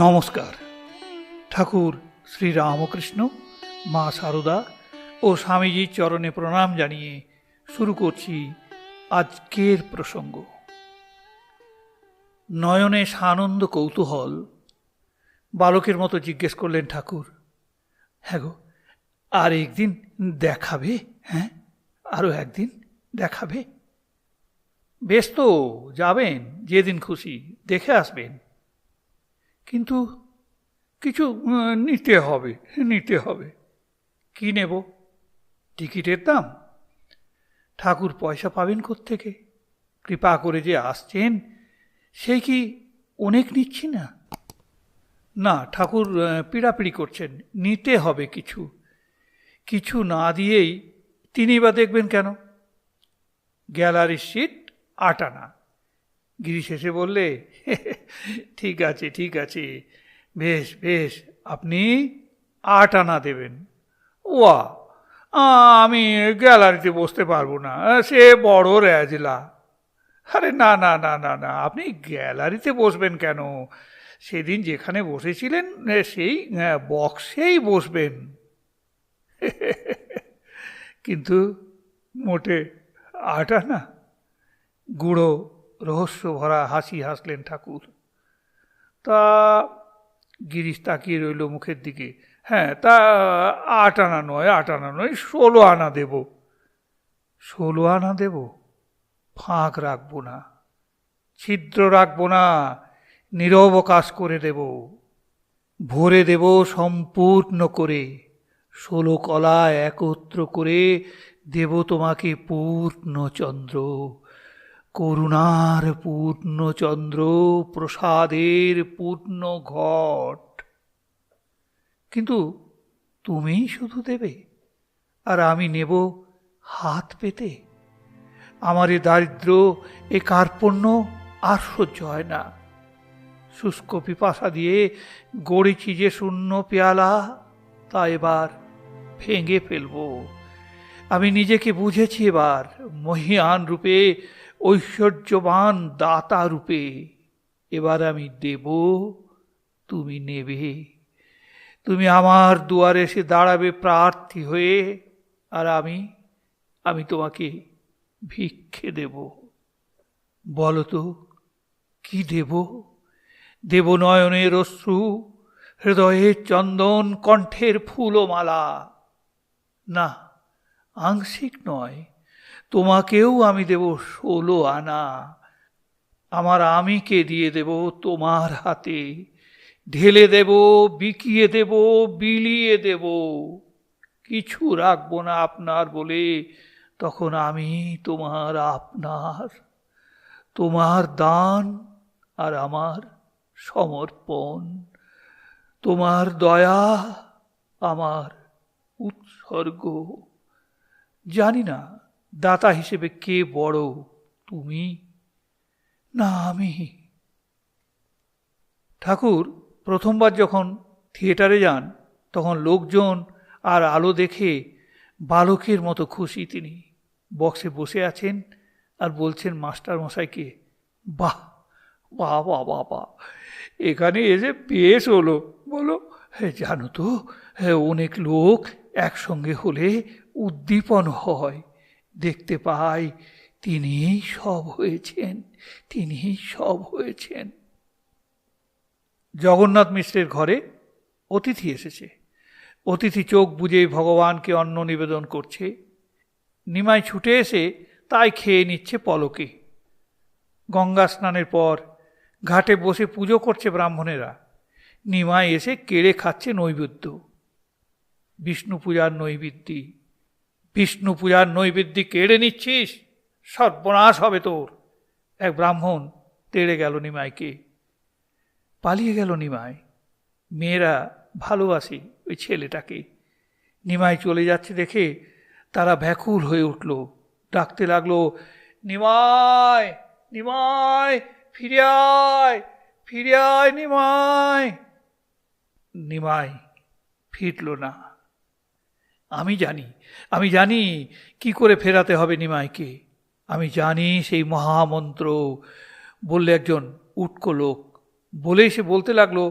নমস্কার। ঠাকুর শ্রী রামকৃষ্ণ মা সারদা ও স্বামীজির চরণে প্রণাম জানিয়ে শুরু করছি আজকের প্রসঙ্গ। নয়নে সানন্দ কৌতূহল, বালকের মতো জিজ্ঞেস করলেন ঠাকুর হ্যাঁ গো, আর একদিন দেখাবে হ্যাঁ? আরও একদিন দেখাবে? বেশ তো, যাবেন, যেদিন খুশি, দেখে আসবেন। কিন্তু কিছু নিতে হবে নিতে হবে। কি নেব? টিকিটের দাম? ঠাকুর পয়সা পাবেন থেকে কৃপা করে যে আসছেন সেই কি অনেক নিচ্ছি না? না, ঠাকুর পীড়াপিড়ি করছেন, নিতে হবে কিছু। কিছু না দিয়েই তিনি বা দেখবেন কেন? গ্যালারির সিট আট গিরিশ এসে বললে ঠিক আছে ঠিক আছে। বেশ বেশ আপনি আট আনা দেবেন। ওয়া আমি গ্যালারিতে বসতে পারব না সে বড় র্যাজলা। আরে না না না না না আপনি গ্যালারিতে বসবেন কেন? সেদিন যেখানে বসেছিলেন সেই আহ, বক্সেই বসবেন। কিন্তু মোটে আট আনা? গুঁড়ো রহস্য ভরা হাসি হাসলেন ঠাকুর। তা গিরিশ তাকিয়ে রইল মুখের দিকে। হ্যাঁ তা আট আনা নয়, আট আনা নয়, ষোলো আনা দেব। ষোলো আনা দেব? ফাঁক রাখব না, ছিদ্র রাখব না নিরবকাশ করে দেব। ভরে দেব সম্পূর্ণ করে, ষোলো কলা একত্র করে দেব তোমাকে পূর্ণচন্দ্র করুণার পূর্ণচন্দ্র প্রসাদের পূর্ণ ঘট। কিন্তু তুমিই শুধু দেবে, আর আমি নেব হাত পেতে। আমার এ দারিদ্র এ কার্পণ্য আর সহ্য হয় না। শুষ্ক পিপাসা দিয়ে গড়েছি যে শূন্য পেয়ালা, তা এবার ভেঙে ফেলব। আমি নিজেকে বুঝেছি এবার, মহিয়ান রূপে ঐশ্বর্যবান দাতা রূপে এবার আমি দেব, তুমি নেবে। তুমি আমার দুয়ারে এসে দাঁড়াবে প্রার্থী হয়ে, আর আমি আমি তোমাকে ভিক্ষে দেব। বলো তো, কি দেব? দেব নয়নের অশ্রু হৃদয়ের চন্দন, কণ্ঠের ফুলমালা। না, আংশিক নয় তোমাকেও আমি দেব ষোলো আনা। আমার আমিকে দিয়ে দেব তোমার হাতে। ঢেলে দেব, বিকিয়ে দেব, বিলিয়ে দেব। কিছু রাখব না আপনার বলে, তখন আমি তোমার আপনার, তোমার দান আর আমার সমর্পণ। তোমার দয়া আমার উৎসর্গ। জানি না দাতা হিসেবে কে বড় তুমি? না, আমি। ঠাকুর, প্রথমবার যখন থিয়েটারে যান, তখন লোকজন আর আলো দেখে বালকের মতো খুশি তিনি। বক্সে বসে আছেন আর বলছেন মাস্টার মশাইকে বাহ বাহ বাহ বাহ বাহ, এখানে এসে বেশ হলো। বলো হ্যাঁ জানো তো হ্যাঁ অনেক লোক একসঙ্গে হলে উদ্দীপন হয়। দেখতে পাই, তিনিই সব হয়েছেন, তিনিই সব হয়েছেন। জগন্নাথ মিশ্রের ঘরে অতিথি এসেছে। অতিথি চোখ বুজে ভগবানকে অন্ন নিবেদন করছে। নিমাই ছুটে এসে তাই খেয়ে নিচ্ছে পলকে। গঙ্গা স্নানের পর ঘাটে বসে পুজো করছে ব্রাহ্মণেরা। নিমাই এসে কেড়ে খাচ্ছে নৈবেদ্য। বিষ্ণু পূজার নৈবেদ্যি বিষ্ণু পূজার নৈবেদ্যি কেড়ে নিচ্ছিস? সর্বনাশ হবে তোর। এক ব্রাহ্মণ তেড়ে গেল নিমাইকে। পালিয়ে গেল নিমাই। মেয়েরা ভালোবাসে ওই ছেলেটাকে। নিমাই চলে যাচ্ছে দেখে তারা ব্যাকুল হয়ে উঠল। ডাকতে লাগল, নিমাই নিমাই, ফিরে আয় ফিরে আয় নিমাই। নিমাই ফিরল না। আমি জানি আমি জানি কি করে ফেরাতে হবে নিমাইকে। আমি জানি সেই মহামন্ত্র বললে একজন উটকো লোক। বলেই সে বলতে লাগল,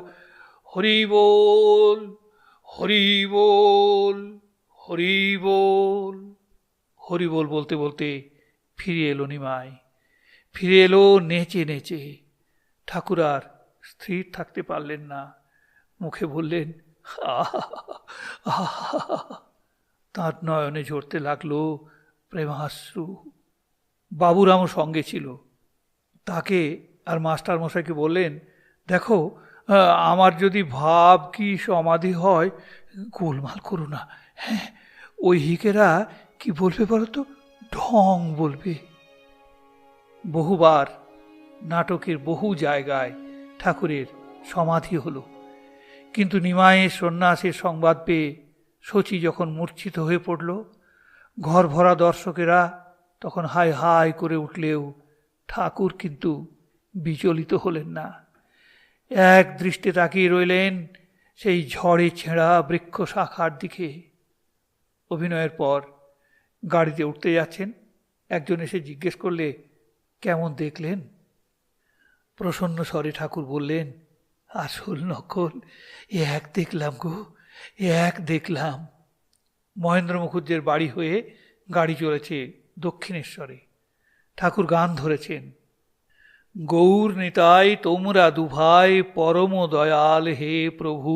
হরি বল হরি বল হরি বল। হরি বল বলতে বলতে ফিরে এলো নিমাই। ফিরে এলো নেচে নেচে। ঠাকুর আর স্থির থাকতে পারলেন না। মুখে বললেন আহা আহা তাঁর নয়নে ঝরতে লাগল প্রেমাশ্রু বাবুরামও সঙ্গে ছিল। তাকে আর মাস্টার মশাইকে বললেন, দেখো আমার যদি ভাব কি সমাধি হয়, গোলমাল করো না। হ্যাঁ ওই হিকেরা কি বলবে বলো তো ঢং বলবে। বহুবার নাটকের বহু জায়গায় ঠাকুরের সমাধি হলো। কিন্তু নিমায়ের সন্ন্যাসের সংবাদ পেয়ে শচী যখন মূর্ছিত হয়ে পড়ল, ঘর ভরা দর্শকেরা তখন হাই হাই করে উঠলেও ঠাকুর কিন্তু বিচলিত হলেন না। এক দৃষ্টে তাকিয়ে রইলেন সেই ঝড়ে ছেঁড়া বৃক্ষ শাখার দিকে। অভিনয়ের পর গাড়িতে উঠতে যাচ্ছেন। একজন এসে জিজ্ঞেস করলে, কেমন দেখলেন? প্রসন্ন স্বরে ঠাকুর বললেন, আসল নকল, এ এক দেখলাম গো এ এক দেখলাম, মহেন্দ্র মুখুজ্জের বাড়ি হয়ে গাড়ি চলেছে দক্ষিণেশ্বরে। ঠাকুর গান ধরেছেন, গৌর নিতাই তোমরা দুভাই পরম দয়াল হে প্রভু।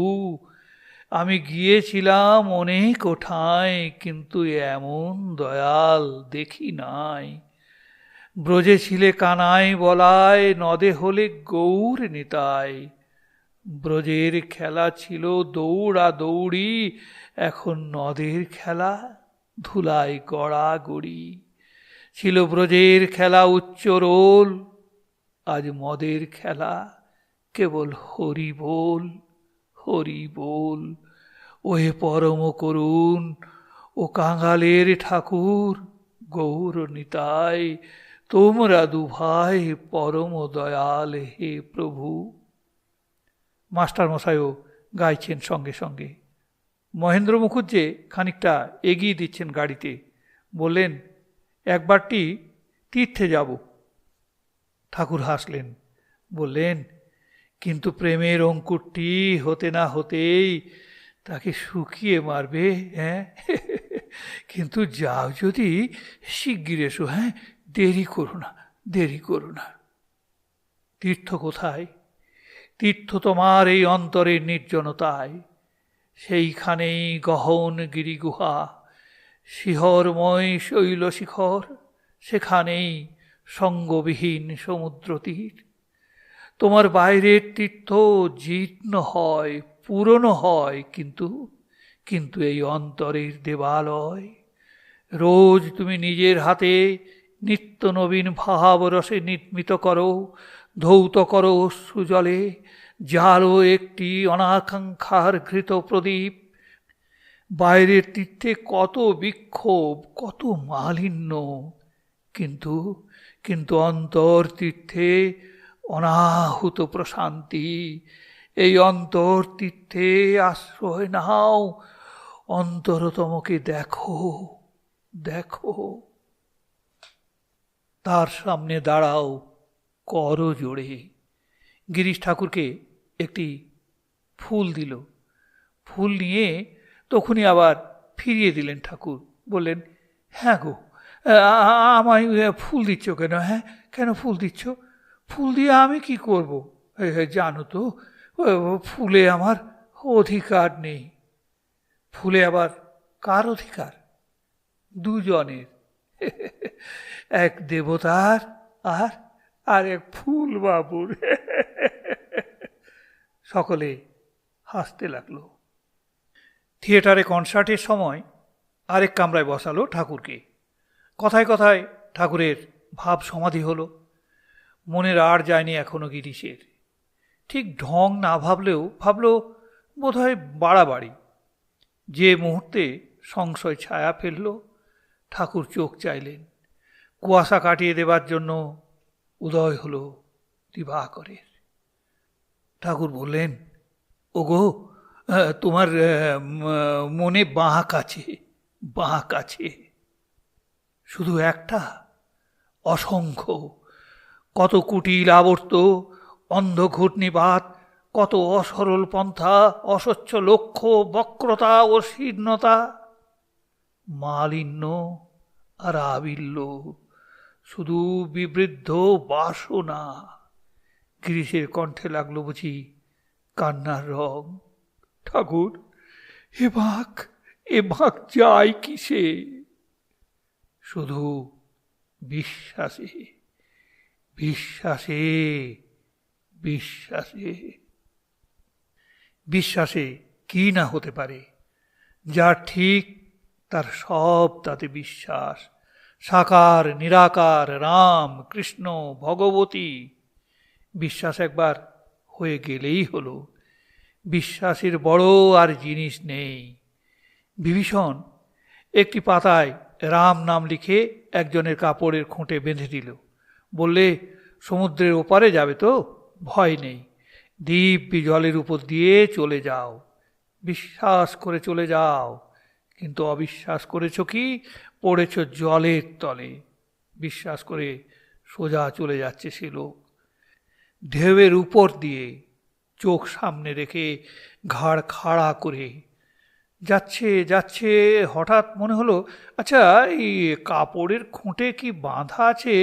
আমি গিয়েছিলাম অনেক ওঠায়, কিন্তু এমন দয়াল দেখি নাই। ব্রজে ছিলে কানাই বলায়, নদে হলে গৌর নিতাই। ব্রজের খেলা ছিল দৌড়া দৌড়ি, এখন নদের খেলা, ধুলাই গড়া গড়ি। ছিল ব্রজের খেলা উচ্চ রোল, আজ মদের খেলা কেবল হরি বল হরি বল। ওহে পরম করুণ, ও কাঙালের ঠাকুর, গৌর নিতাই, তোমরা দুভাই পরম দয়াল হে প্রভু। মাস্টার মশাইও গাইছেন সঙ্গে সঙ্গে। মহেন্দ্র মুখুজ্জে খানিকটা এগিয়ে দিচ্ছেন গাড়িতে, বললেন, একবারটি তীর্থে যাব। ঠাকুর হাসলেন, বললেন, কিন্তু প্রেমের অঙ্কুরটি হতে না হতেই তাকে শুকিয়ে মারবে হ্যাঁ? কিন্তু যাও যদি শিগগির এসো হ্যাঁ? দেরি করো না, দেরি করো না। তীর্থ কোথায়? তীর্থ তোমার এই অন্তরের নির্জনতায়। সেইখানেই গহন গিরিগুহা, শিহরময় শৈল শিখর সেখানেই সঙ্গবিহীন সমুদ্র তীর তোমার বাইরের তীর্থ জীর্ণ হয়, পুরনো হয় কিন্তু কিন্তু এই অন্তরের দেবালয়। রোজ তুমি নিজের হাতে নিত্য নবীন ভাব রসে নির্মিত করো ধৌত করো সুজলে জালো একটি অনাকাঙ্ক্ষার ঘৃত প্রদীপ। বাইরের তীর্থে কত বিক্ষোভ, কত মালিন্য। কিন্তু কিন্তু অন্তর তীর্থে অনাহুত প্রশান্তি। এই অন্তর তীর্থে আশ্রয় নাও, অন্তরতমকে দেখো দেখো। তার সামনে দাঁড়াও। কর জোড়ে গিরিশ ঠাকুরকে একটি ফুল দিল। ফুল নিয়ে তখনই আবার ফিরিয়ে দিলেন ঠাকুর। বললেন হ্যাঁ গো আমায় ফুল দিচ্ছ কেন? হ্যাঁ কেন ফুল দিচ্ছ? ফুল দিয়ে আমি কি করব? জানো তো ফুলে আমার অধিকার নেই। ফুলে আবার কার অধিকার? দুজনের। এক দেবতার আর আর এক ফুল বাবুর সকলে হাসতে লাগল। থিয়েটারে কনসার্টের সময় আরেক কামরায় বসালো ঠাকুরকে। কথায় কথায় ঠাকুরের ভাব সমাধি হলো। মনের আর যায়নি এখনও গিরিশের। ঠিক ঢং না ভাবলেও, ভাবলো বোধহয় বাড়াবাড়ি। যে মুহূর্তে সংশয় ছায়া ফেলল, ঠাকুর চোখ চাইলেন। কুয়াশা কাটিয়ে দেবার জন্য উদয় হলো দিবাকরের। ঠাকুর বললেন, ওগো তোমার মনে বাঁক আছে বাঁক আছে। শুধু একটা, অসংখ্য। কত কুটিল আবর্ত, অন্ধ ঘূর্ণিবাত কত অসরল পন্থা, অস্বচ্ছ লক্ষ্য বক্রতা ও শীর্ণতা। মালিন্য আর আবিল্য শুধু বিবৃদ্ধ বাসনা। গিরিশের কণ্ঠে লাগল বুঝি কান্নার রং। ঠাকুর, এ বাঁক এ বাঁক যায় কিসে? শুধু বিশ্বাসে বিশ্বাসে বিশ্বাসে। বিশ্বাসে কি না হতে পারে? যা ঠিক, তার সব তাতে বিশ্বাস। সাকার, নিরাকার, রাম, কৃষ্ণ, ভগবতী। বিশ্বাস একবার হয়ে গেলেই হলো। বিশ্বাসের বড় আর জিনিস নেই। বিভীষণ একটি পাতায় রাম নাম লিখে একজনের কাপড়ের খুঁটে বেঁধে দিল। বললে, সমুদ্রের ওপারে যাবে তো? ভয় নেই। দিব্যি জলের উপর দিয়ে চলে যাও। বিশ্বাস করে চলে যাও। কিন্তু অবিশ্বাস করেছ কি? পড়েছ জলের তলে। বিশ্বাস করে সোজা চলে যাচ্ছে সে লোক। ঢেউয়ের উপর দিয়ে চোখ সামনে রেখে ঘাড় খাড়া করে যাচ্ছে যাচ্ছে, হঠাৎ মনে হলো আচ্ছা এই কাপড়ের খুঁটে কি বাঁধা আছে?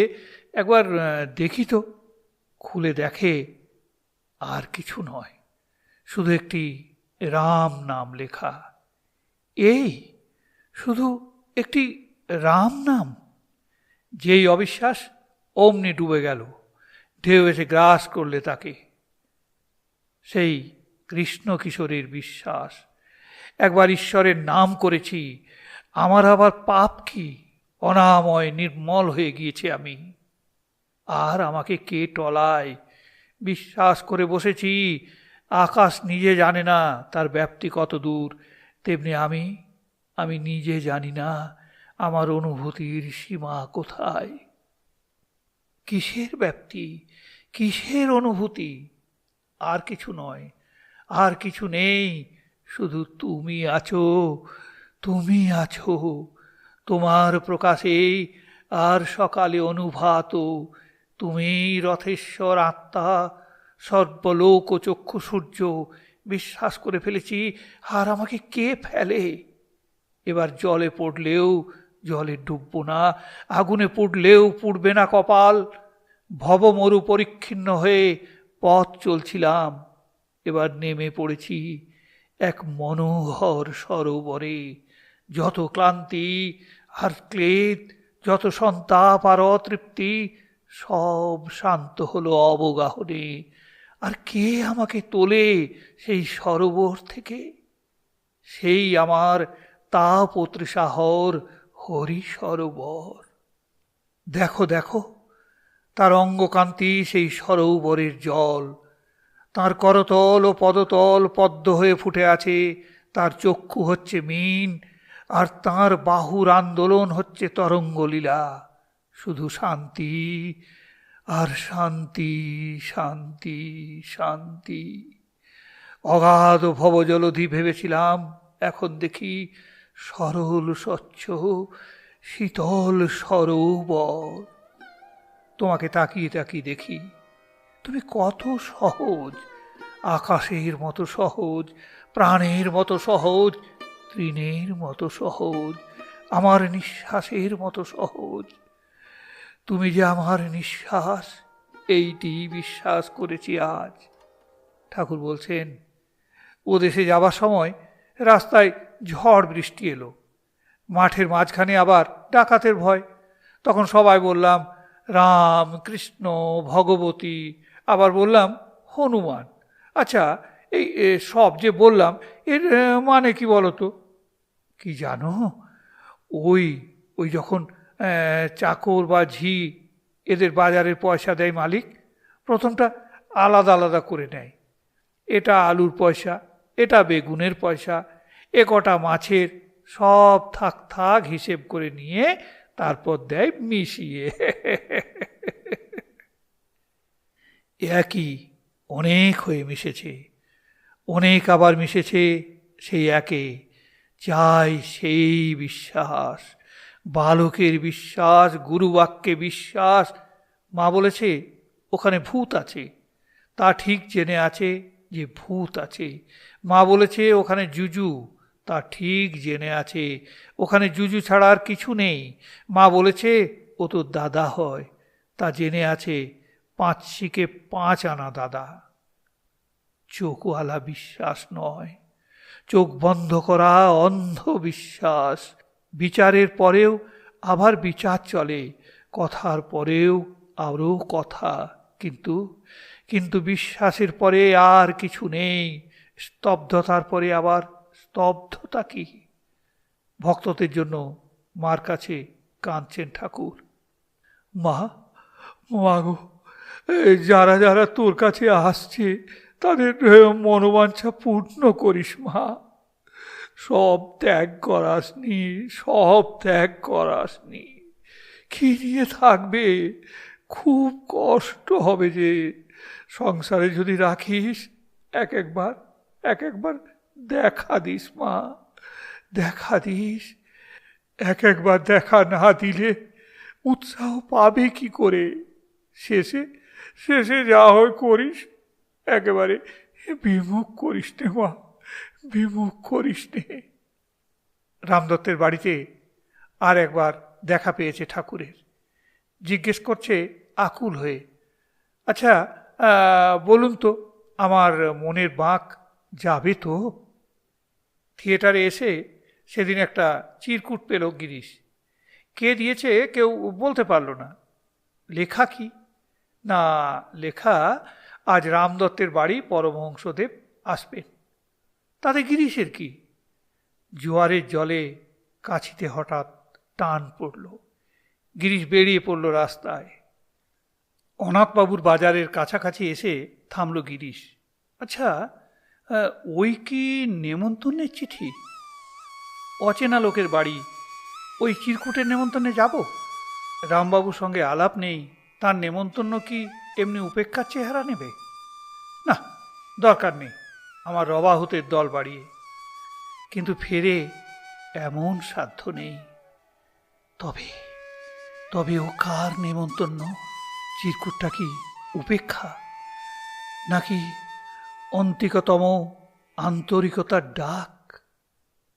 একবার দেখি তো। খুলে দেখে আর কিছু নয়, শুধু একটি রাম নাম লেখা। এই, শুধু একটি রাম নাম। যেই অবিশ্বাস অমনি ডুবে গেল। ঢেউ এসে গ্রাস করলে তাকে। সেই কৃষ্ণ কিশোরীর বিশ্বাস। একবার ঈশ্বরের নাম করেছি। আমার আবার পাপ কি? অনাময়, নির্মল হয়ে গিয়েছে আমি। আর আমাকে কে টলায়? বিশ্বাস করে বসেছি। আকাশ নিজে জানে না তার ব্যাপ্তি কত দূর। তেমনি আমি আমি নিজে জানি না। আমার অনুভূতির সীমা কোথায়? কিসের ব্যাপ্তি? কিসের অনুভূতি? আর কিছু নয়, আর কিছু নেই। শুধু তুমি আছো তুমি আছো। তোমার প্রকাশেই আর সকালে অনুভাত। তুমি রথেশ্বর আত্মা, সর্বলোক চক্ষু সূর্য। বিশ্বাস করে ফেলেছি, আর আমাকে কে ফেলে? এবার জলে পড়লেও জলে ডুবব না, আগুনে পুড়লেও পুড়বে না কপাল। ভবমরু পরিচ্ছিন্ন হয়ে পথ চলছিলাম, এবার নেমে পড়েছি এক মনোহর সরোবরে। যত ক্লান্তি আর ক্লেদ, যত সন্তাপ আর অতৃপ্তি, সব শান্ত হলো অবগাহনে। আর কে আমাকে তোলে সেই সরোবর থেকে? সেই আমার তাপ ও তৃষাহর হরি সরোবর। দেখো দেখো, তার অঙ্গকান্তি সেই সরোবরের জল। তার করতল ও পদতল পদ্ম হয়ে ফুটে আছে, তার চক্ষু হচ্ছে মিন, আর তার বাহুর আন্দোলন হচ্ছে তরঙ্গলীলা। শুধু শান্তি, আর শান্তি শান্তি শান্তি। অগাধ ভবজলধি ভেবেছিলাম, এখন দেখি সরল স্বচ্ছ, শীতল সরোবর। তোমাকে তাকিয়ে তাকিয়ে দেখি, তুমি কত সহজ, আকাশের মতো সহজ, প্রাণের মতো সহজ, তৃণের মতো সহজ, আমার নিঃশ্বাসের মতো সহজ। তুমি যে আমার নিঃশ্বাস, এইটি বিশ্বাস করেছি আজ। ঠাকুর বলছেন, ও দেশে যাবার সময় রাস্তায় ঝড় বৃষ্টি এলো। মাঠের মাঝখানে আবার ডাকাতের ভয়। তখন সবাই বললাম, রাম, কৃষ্ণ, ভগবতী। আবার বললাম, হনুমান। আচ্ছা এই সব যে বললাম, এর মানে কি বলো তো কি জানো? ওই ওই যখন চাকর বা ঝি এদের বাজারের পয়সা দেয় মালিক, প্রথমটা আলাদা আলাদা করে নেয়। এটা আলুর পয়সা, এটা বেগুনের পয়সা এ কটা মাছের সব থাক থাক হিসেব করে নিয়ে তারপর দেয় মিশিয়ে। একই, অনেক হয়ে মিশেছে। অনেক আবার মিশেছে সেই একে। চাই সেই বিশ্বাস। বালকের বিশ্বাস, গুরুবাক্যে বিশ্বাস। মা বলেছে, ওখানে ভূত আছে। তা ঠিক জেনে আছে যে ভূত আছে। মা বলেছে, ওখানে জুজু তা ঠিক জেনে আছে। ওখানে জুজু ছাড়া আর কিছু নেই। মা বলেছে, ও তো দাদা হয়। তা জেনে আছে, পাঁচ শিকে পাঁচ আনা দাদা। চোখওয়ালা বিশ্বাস নয়। চোখ বন্ধ করা অন্ধ বিশ্বাস বিচারের পরেও আবার বিচার চলে। কথার পরেও আরও কথা। কিন্তু কিন্তু বিশ্বাসের পরে আর কিছু নেই। স্তব্ধতার পরে আবার স্তব্ধতা কি? ভক্তদের জন্য মার কাছে কাঁদছেন ঠাকুর। মা মা গো যারা যারা তোর কাছে আসছে, তাদের মনোবাঞ্ছা পূর্ণ করিস মা। সব ত্যাগ করাসনি, সব ত্যাগ করাসনি। কি নিয়ে থাকবে? খুব কষ্ট হবে যে। সংসারে যদি রাখিস, এক একবার এক একবার দেখা দিস, মা, দেখা দিস। এক একবার দেখা না দিলে উৎসাহ পাবে কি করে? শেষে শেষে যা হয় করিস, একেবারে বিমুখ করিস নে, মা, বিমুখ করিস নে। রামদত্তের বাড়িতে আর একবার দেখা পেয়েছে ঠাকুরের। জিজ্ঞেস করছে আকুল হয়ে আচ্ছা বলুন তো, আমার মনের বাঁক যাবে তো? থিয়েটারে এসে সেদিন একটা চিরকুট পেল গিরিশ। কে দিয়েছে কেউ বলতে পারল না। লেখা কি? না, লেখা আজ রামদত্তের বাড়ি পরমহংসদেব আসবেন। তাতে গিরিশের কি? জোয়ারের জলে কাছিতে হঠাৎ টান পড়ল। গিরিশ বেরিয়ে পড়ল রাস্তায়। অনাথবাবুর বাজারের কাছাকাছি এসে থামল গিরিশ। আচ্ছা ওই কি নেমন্তন্নের চিঠি? অচেনা লোকের বাড়ি। ওই চিরকুটের নেমন্তন্নে যাব? রামবাবুর সঙ্গে আলাপ নেই, তার নেমন্তন্ন কি এমনি উপেক্ষার চেহারা নেবে? না, দরকার নেই, আমার রবাহুতের দল বাড়িয়ে। কিন্তু ফেরে এমন সাধ্য নেই। তবে তবে ও কার নেমন্তন্ন? চিরকুটটা কি উপেক্ষা? নাকি অন্তিকতম আন্তরিকতার ডাক।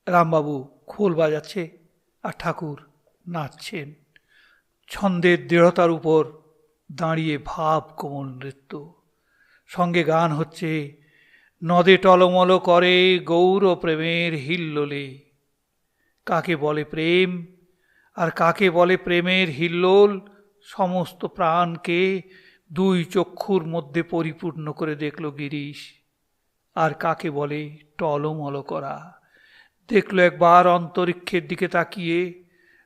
রামবাবু খোল বাজাচ্ছে আর ঠাকুর নাচছেন। ছন্দের দৃঢ়তার উপর দাঁড়িয়ে ভাব কোমল নৃত্য। সঙ্গে গান হচ্ছে, নদে টলমল করে গৌর প্রেমের হিল্লোলে। কাকে বলে প্রেম আর কাকে বলে প্রেমের হিল্লোল? সমস্ত প্রাণকে দুই চক্ষুর মধ্যে পরিপূর্ণ করে দেখল গিরিশ। আর কাকে বলে? টলমল করা। দেখল একবার অন্তরিক্ষের দিকে তাকিয়ে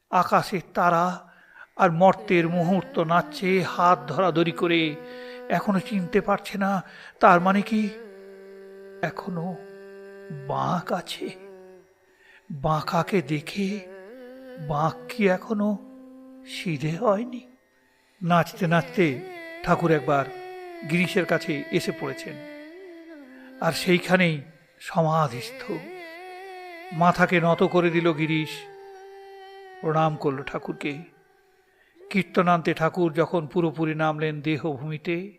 আকাশের তারা আর মর্তের মুহূর্ত নাচছে হাত ধরাধরি করে। এখনও চিনতে পারছে না, তার মানে কি? এখনও বাঁক আছে। বাঁকাকে দেখে বাঁক কি এখনও সিধে হয়নি? নাচতে নাচতে ঠাকুর একবার গিরিশের কাছে এসে পড়েছেন। আর সেইখানেই সমাধিস্থ। মাথাকে নত করে দিল গিরিশ। প্রণাম করল ঠাকুরকে। কীর্তনান্তে ঠাকুর যখন পুরোপুরি নামলেন দেহভূমিতে,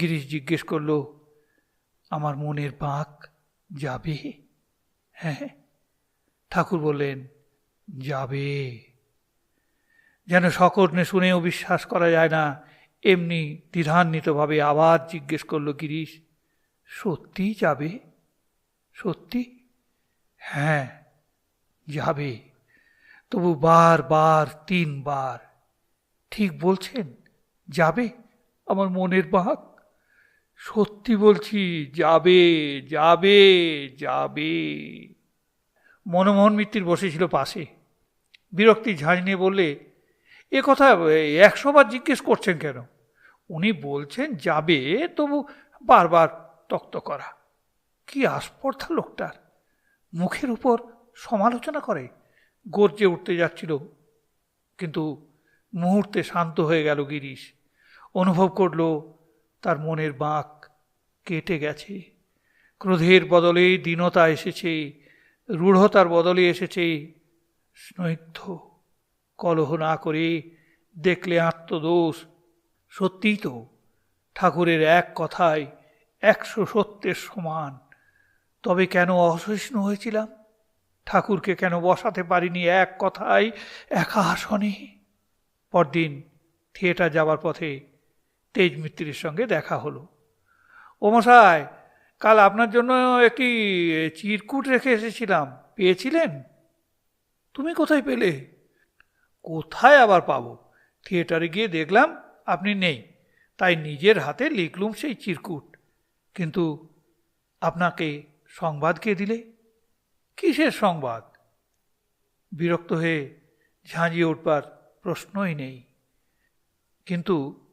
গিরিশ জিজ্ঞেস করল, আমার মনের বাঁক যাবে? হ্যাঁ। ঠাকুর বললেন, যাবে। যেন সকর্ণে শুনেও বিশ্বাস করা যায় না, এমনি দ্বিধান্বিতভাবে আবার জিজ্ঞেস করল গিরিশ সত্যি যাবে? সত্যি? হ্যাঁ যাবে। তবু বার বার তিনবার ঠিক বলছেন, যাবে আমার মনের বাঁক? সত্যি বলছি, যাবে যাবে যাবে। মনমোহন মিত্তির বসেছিল পাশে। বিরক্তি ঝাঁঝ নিয়ে বললে, এ কথা একশোবার জিজ্ঞেস করছেন কেন? উনি বলছেন যাবে, তবু বারবার তক্ত করা। কি আস্পর্ধা লোকটার। মুখের উপর সমালোচনা করে। গর্জে উঠতে যাচ্ছিল। কিন্তু মুহূর্তে শান্ত হয়ে গেল গিরিশ। অনুভব করল, তার মনের বাঁক কেটে গেছে। ক্রোধের বদলে দীনতা এসেছে। রূঢ়তার বদলে এসেছে। স্নগ্ধ, কলহ না করে দেখলে আত্মদোষ। সত্যিই তো ঠাকুরের এক কথায় একশো সত্যের সমান। তবে কেন অসহিষ্ণু হয়েছিলাম? ঠাকুরকে কেন বসাতে পারিনি এক কথায়, একা আসনে? পরদিন থিয়েটার যাবার পথে তেজ মিত্রের সঙ্গে দেখা হলো। ও মশাই, কাল আপনার জন্য একটি চিরকুট রেখে এসেছিলাম। পেয়েছিলেন? তুমি কোথায় পেলে? কোথায় আবার পাবো? থিয়েটারে গিয়ে দেখলাম আপনি নেই। তাই নিজের হাতে লিখলুম সেই চিরকুট। কিন্তু আপনাকে সংবাদ কে দিলে? কিসের সংবাদ? বিরক্ত হয়ে ঝাঁঝিয়ে উঠবার প্রশ্নই নেই। কিন্তু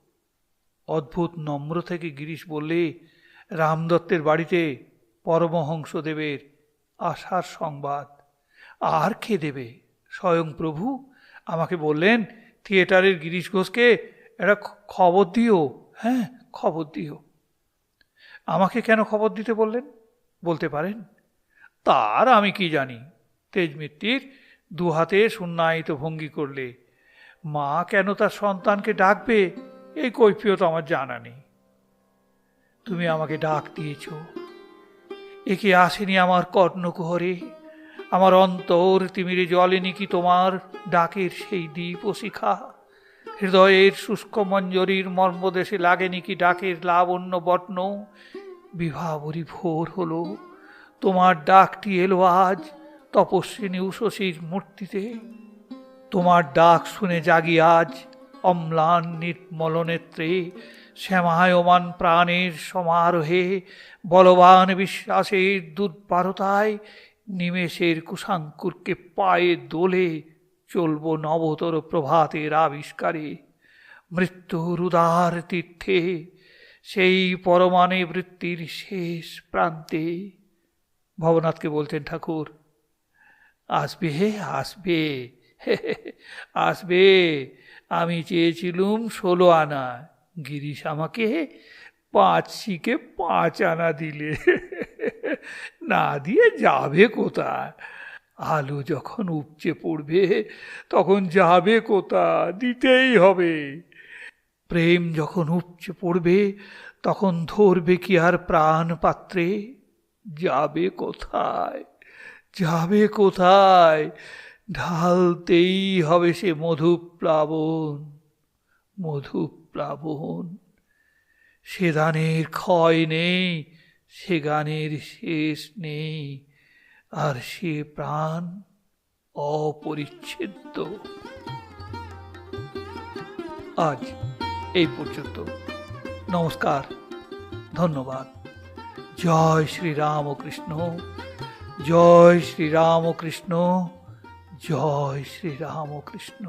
অদ্ভুত নম্র থেকে গিরিশ বললে, রামদত্তের বাড়িতে পরমহংসদেবের আসার সংবাদ। আর কে দেবে? স্বয়ং প্রভু? আমাকে বললেন, থিয়েটারের গিরিশ ঘোষকে একটা খবর দিও। হ্যাঁ খবর দিও। আমাকে কেন খবর দিতে বললেন? বলতে পারেন, তার আমি কি জানি? তেজমিত্তির দু হাতে শূন্যায়িত ভঙ্গি করলে মা কেন তার সন্তানকে ডাকবে? এই কৈফিয়ত আমার জানা নেই। তুমি আমাকে ডাক দিয়েছ। একে আসেনি আমার কর্ণকুহরে। আমার অন্তর তিমিরে জলেনি কি তোমার ডাকের সেই দ্বীপ ও শিখা। হৃদয়ের শুষ্ক মঞ্জরির মর্মদেশে লাগেনি কি ডাকের লাবণ্য বর্ণ? বিভাবরী ভোর হলো। তোমার ডাকটি এলো আজ তপস্বিনী উষসীর মূর্তিতে। তোমার ডাক শুনে জাগি আজ অম্লান নির্মল নেত্রে শ্যামায়মান প্রাণের সমারোহে, বলবান বিশ্বাসের দুর্বারতায়, নিমেষের কুশাঙ্কুরকে পায়ে দোলে চলব নবতর প্রভাতের আবিষ্কারে। মৃত্যুর উদার তীর্থে, সেই পরমাণে বৃত্তির শেষ প্রান্তে। ভবনাথকে বলতেন ঠাকুর, আসবে হে আসবে আসবে। আমি চেয়েছিলুম ষোলো আনা। গিরিশ আমাকে পাঁচ শিকে পাঁচ আনা দিলে। না দিয়ে যাবে কোথায়? আলু যখন উপচে পড়বে, তখন যাবে কোথা? দিতেই হবে। প্রেম যখন উপচে পড়বে, তখন ধরবে কি আর প্রাণ পাত্রে? যাবে কোথায়? যাবে কোথায়? ঢালতেই হবে সে মধুপ্লাবন মধুপ্লাবন। সে দানের ক্ষয় নেই, সে গানের শেষ নেই। আর সে প্রাণ অপরিচ্ছেদ্য। আজ এই পর্যন্ত। নমস্কার, ধন্যবাদ। জয় শ্রী রাম কৃষ্ণ জয় শ্রী রামকৃষ্ণ জয় শ্রী রামকৃষ্ণ